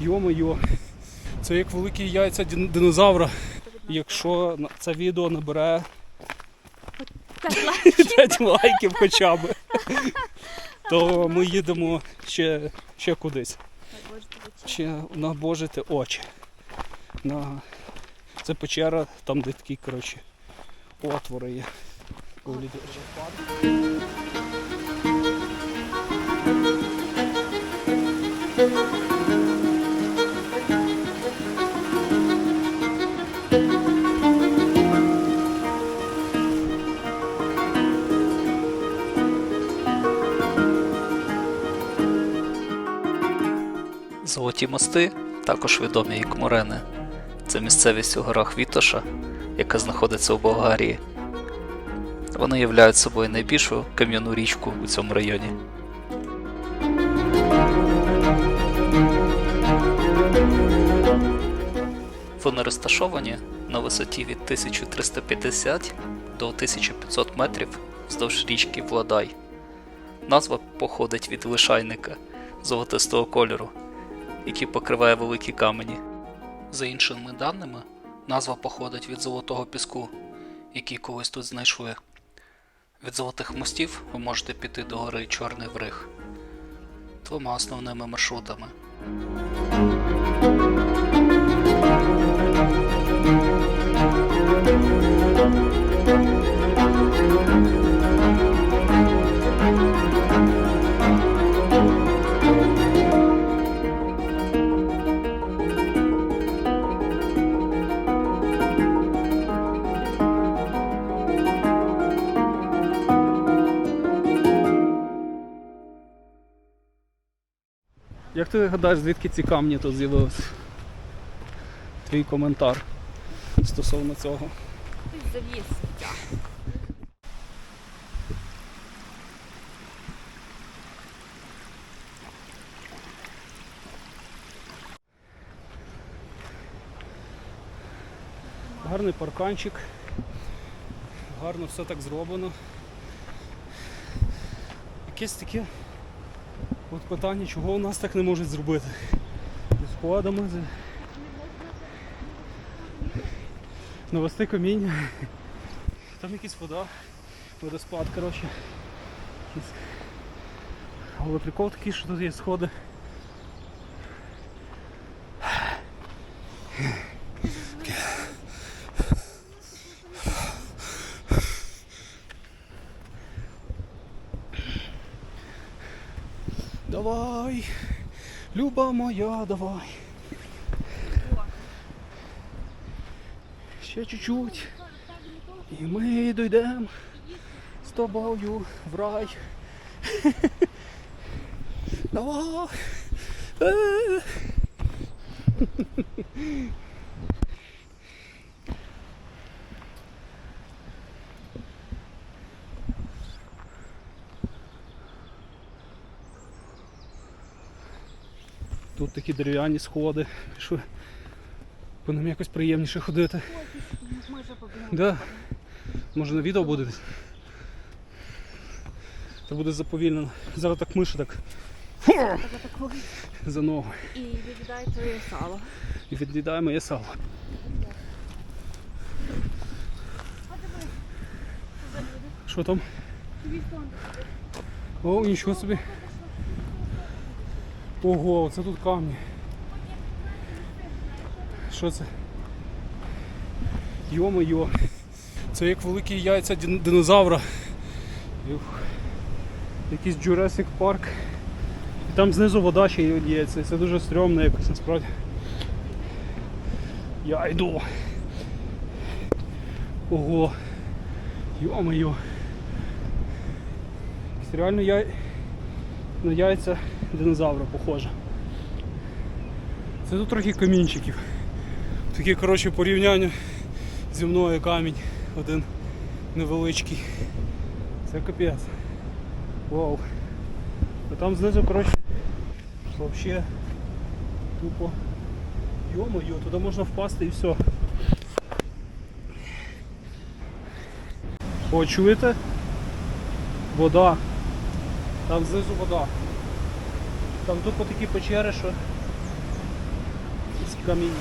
Йо-моє, це як великі яйця динозавра. Якщо це відео набере 5 лайків хоча б, то ми їдемо ще, ще кудись. Ще набожити очі. На... Це печера, там де такі, коротше, отвори є. у вигляді Золоті мости, також відомі як Морени. Це місцевість у горах Вітоша, яка знаходиться у Болгарії. Вони являють собою найбільшу кам'яну річку у цьому районі. Вони розташовані на висоті від 1350 до 1500 метрів вздовж річки Владай. Назва походить від лишайника золотистого кольору, який покриває великі камені. За іншими даними, назва походить від золотого піску, який колись тут знайшли. Від золотих мостів ви можете піти до гори Чорний Вриг двома основними маршрутами. Як ти гадаєш, звідки ці камні тут з'явилися? Твій коментар стосовно цього. Хтось завіз. Гарний парканчик. Гарно все так зроблено. Якесь таке от питання, чого у нас так не можуть зробити. З... навести каміння. Там якась вода, водоспад, коротше. Але прикол такий, що тут є сходи. Давай, люба моя, давай. Ще чуть-чуть. І ми дійдемо з тобою в рай. Давай. Тут такі дерев'яні сходи, що по ним якось приємніше ходити. Ми. Да. Може на відео буде десь. Це буде заповільнено. Зараз так миша так за ногу. І віддай твоє сало. І від'їдає моє сало. Що там? О, нічого собі. Ого, це тут камні. Що це? Йо-моє. Це як великі яйця динозавра. Юх. Якийсь Jurassic Park. І там знизу вода ще й лється. Це дуже стрьомно якось насправді. Я йду. Ого. Йо-моє. Реально я... на яйця динозавра похоже. Це тут трохи камінчиків. Таке, коротше, порівняння зі мною камінь один невеличкий. Це капець. Вау. А там знизу, коротше, взагалі тупо. Йо-моє, туди можна впасти і все. О, чуєте? Вода. Там знизу вода. Там тупо такі печери, що з камінь.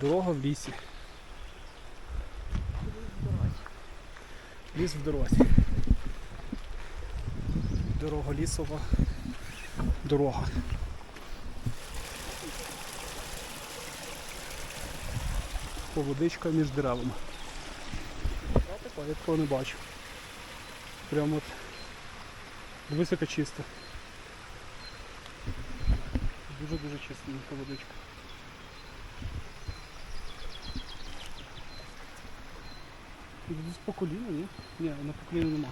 Дорога в лісі. Ліс в дорозі. Дорога лісова. Дорога. Поводичка між деревами. Я такого не бачу. Прямо от високо чисто. Дуже-дуже чиста поводичка. Десь по коліну, ні? Ні, на по коліну нема.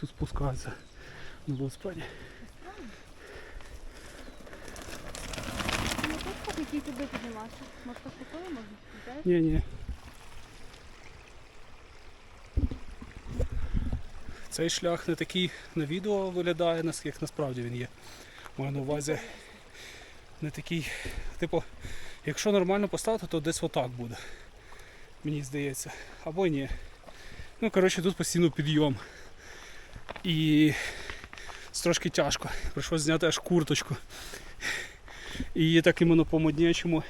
Тут спускаються на велосипеді. Ну тут так, який туди піднімався. Може так може? Знаєш? Ні, ні. Цей шлях не такий на відео виглядає, як насправді він є. Маю на увазі не такий. Типу, якщо нормально поставити, то десь отак буде. Мені здається. Або ні. Ну, коротше, тут постійно підйом. І трошки тяжко. Прийшлося зняти аж курточку. І так іменно по моднячому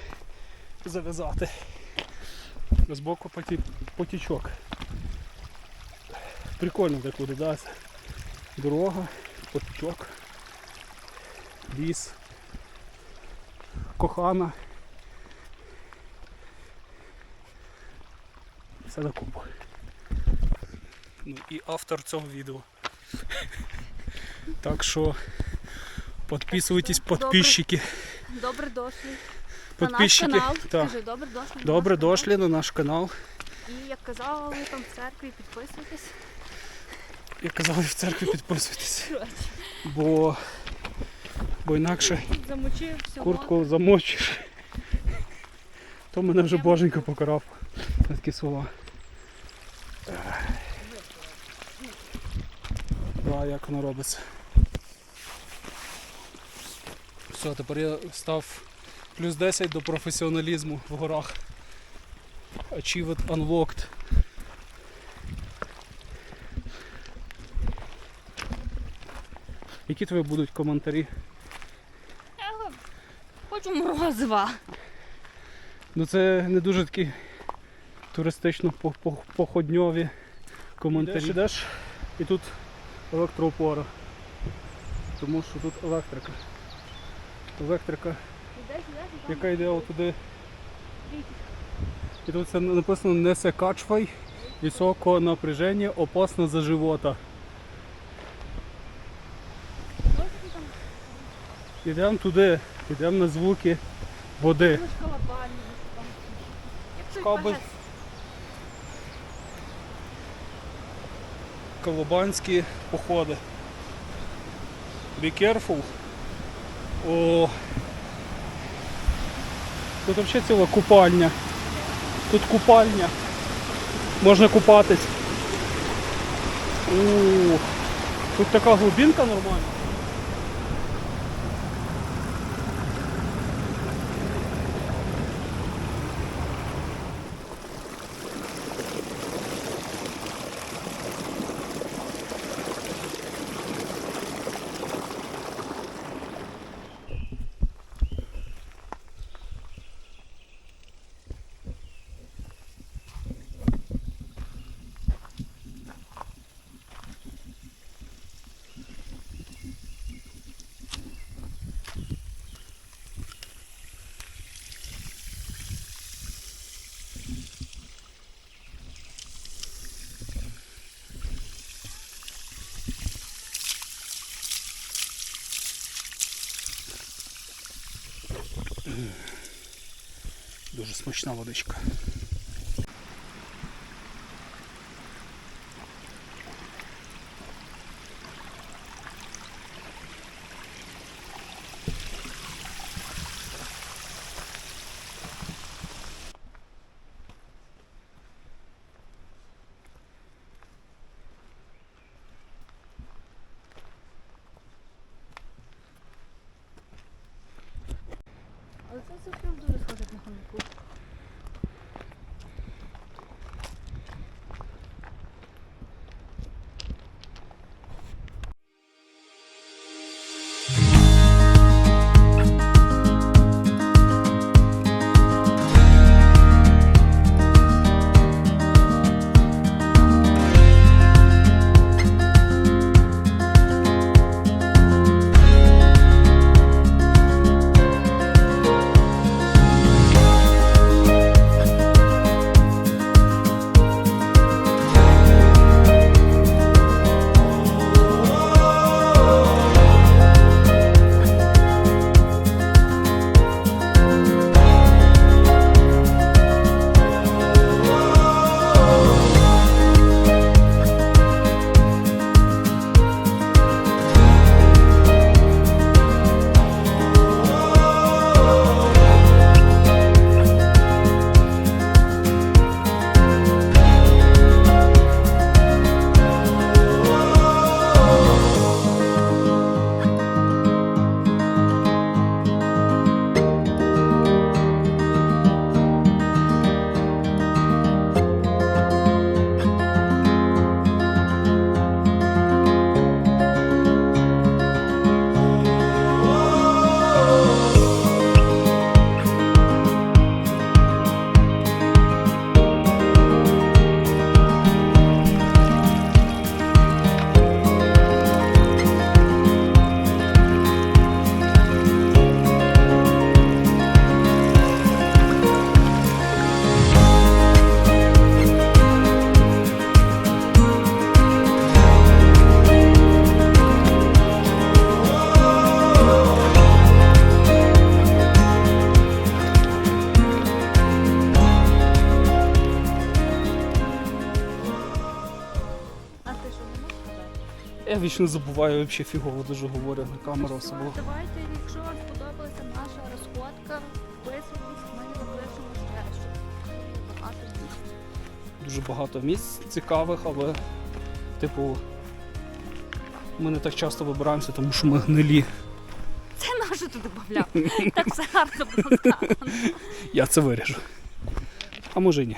зав'язати. Збоку поті... потічок. Прикольно так виглядає. Дорога, потічок, ліс, кохана. Все на купу. Ну і автор цього відео. Так що підписуйтесь, підписчики. Добре дошли. Підписчики. На наш канал. Так. Добре дошли. на Добре наш канал. дошли на наш канал. І як казали там в церкві, підписуйтесь. Як казали в церкві, підписуйтесь. Бо, бо інакше Замочив всього. куртку замочиш. То мене вже боженько покарав на такі слова. Так, як воно робиться. Все, тепер я став плюс 10 до професіоналізму в горах. Achieved Unlocked. Які твої будуть коментарі? Я Хочу морозива. Ну це не дуже такі туристично по- по- походньові коментарі. Йдеш, і тут електроопора. Тому що тут електрика. Електрика, Ідеш, ідеш, яка йде отуди. І тут це написано не се качвай, високо напряження, опасно за живота. Йдемо туди, йдемо на звуки води. будеш колобанські походи. Be careful. О. Тут взагалі ціла купальня. Тут купальня. Можна купатись. О, Тут така глибинка нормальна. Дуже смачна водичка. Але це все дуже схоже на вічно забуваю взагалі фігово дуже говорю на камеру особливо. Давайте, якщо вам сподобалася наша розходка, підписуйтесь, ми ще щоб багато місць. Дуже багато місць цікавих, але, типу, ми не так часто вибираємося, тому що ми гнилі. Це на що ти додавав? Так все гарно було сказано. Я це виріжу. А може й ні.